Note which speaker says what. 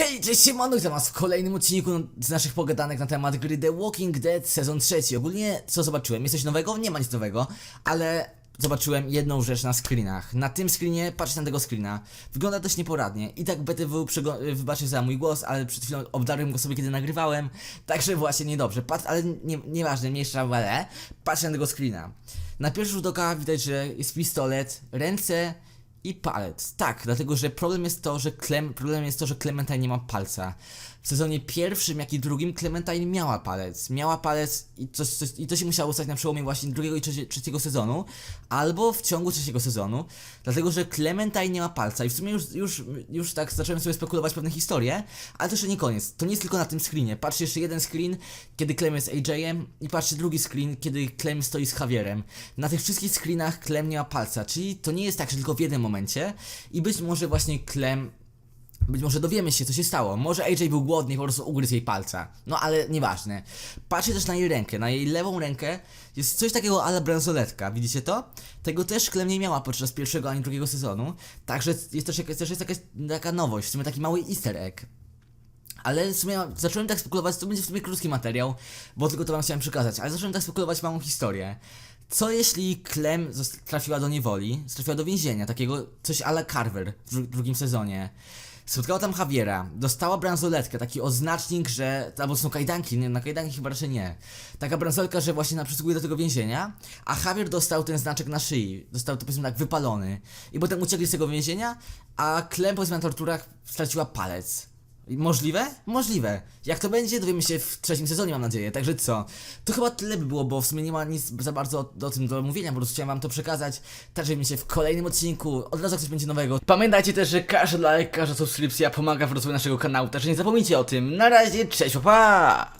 Speaker 1: Hej, cześć, siemano, witam was w kolejnym odcinku z naszych pogadanek na temat gry The Walking Dead sezon trzeci. Ogólnie, co zobaczyłem? Jest coś nowego? Nie ma nic nowego, ale zobaczyłem jedną rzecz na screenach. Na tym screenie, patrzcie na tego screena, wygląda dość nieporadnie. I tak BTW, wybaczcie za mój głos, ale przed chwilą obdarłem go sobie, kiedy nagrywałem, także właśnie niedobrze. Pat ale nie, nieważne, mniejsza, ale patrzcie na tego screena. Na pierwszy rzut oka widać, że jest pistolet, ręce i palec. Tak, dlatego że problem jest to, że Clem, problem jest to, że Clementine nie ma palca. W sezonie pierwszym, jak i drugim Clementine miała palec. Miała palec i, coś, coś, i to się musiało stać na przełomie właśnie drugiego i trzecie, trzeciego sezonu, albo w ciągu trzeciego sezonu, dlatego że Clementine nie ma palca i w sumie już, już, już tak zacząłem sobie spekulować pewne historie, ale to jeszcze nie koniec. To nie jest tylko na tym screenie. Patrzcie jeszcze jeden screen, kiedy Clem jest AJ-em i patrzcie drugi screen, kiedy Clem stoi z Javierem. Na tych wszystkich screenach Clem nie ma palca, czyli to nie jest tak, że tylko w jednym momencie i być może właśnie Clem być może dowiemy się, co się stało. Może AJ był głodny i po prostu ugryzł jej palca. No ale nieważne. Patrzcie też na jej rękę. Na jej lewą rękę jest coś takiego ala bransoletka. Widzicie to? Tego też Clem nie miała podczas pierwszego ani drugiego sezonu. Także jest też, jakaś- też jest jakaś taka nowość, w sumie taki mały easter egg. Ale w sumie zacząłem tak spekulować, to będzie w sumie krótki materiał, bo tylko to wam chciałem przekazać, ale zacząłem tak spekulować małą historię. Co jeśli Clem trafiła do niewoli, trafiła do więzienia, takiego coś ala Carver w dru- drugim sezonie. Spotkała tam Javiera, dostała bransoletkę, taki oznacznik, że. albo są kajdanki, nie, na kajdanki chyba raczej nie. Taka bransoletka, że właśnie na przysługuje do tego więzienia, a Javier dostał ten znaczek na szyi. Dostał to powiedzmy tak wypalony. I potem uciekli z tego więzienia, a Clem powiedzmy na torturach straciła palec. Możliwe? Możliwe. Jak to będzie, dowiemy się w trzecim sezonie, mam nadzieję. Także co? To chyba tyle by było, bo w sumie nie ma nic za bardzo o, o tym do mówienia, po prostu chciałem wam to przekazać. Także widzimy się w kolejnym odcinku. Od razu coś będzie nowego. Pamiętajcie też, że każdy like, każda subskrypcja pomaga w rozwoju naszego kanału, także nie zapomnijcie o tym. Na razie, cześć, pa!